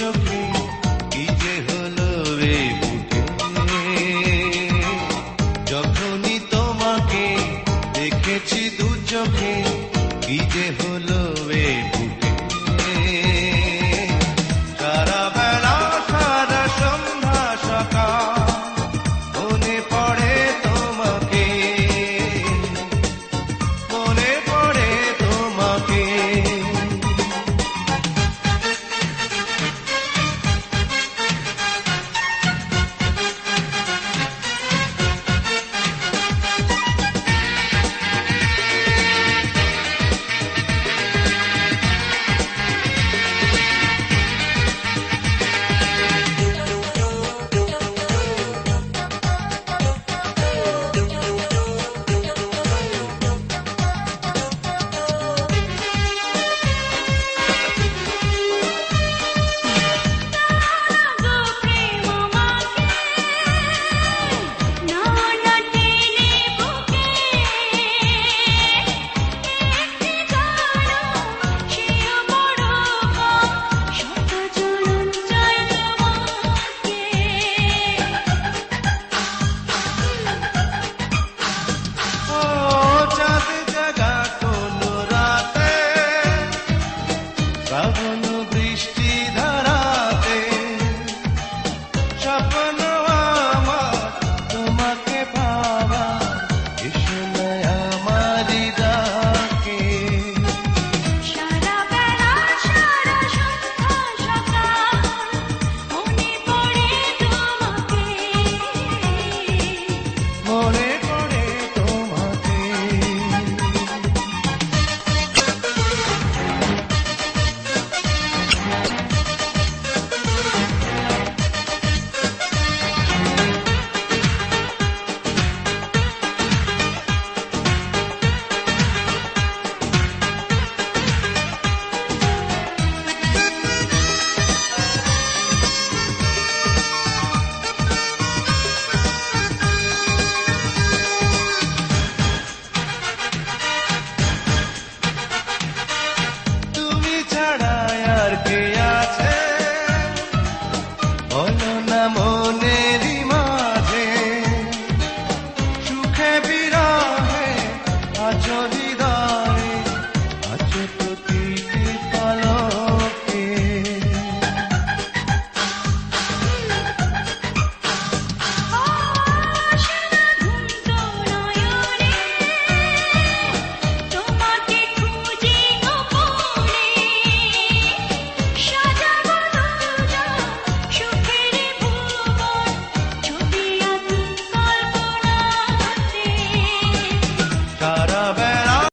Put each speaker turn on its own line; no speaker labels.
চোখে যখনই তোমাকে দেখেছি দু চোখে কি যে হলো শ্রাবণ বৃষ্টি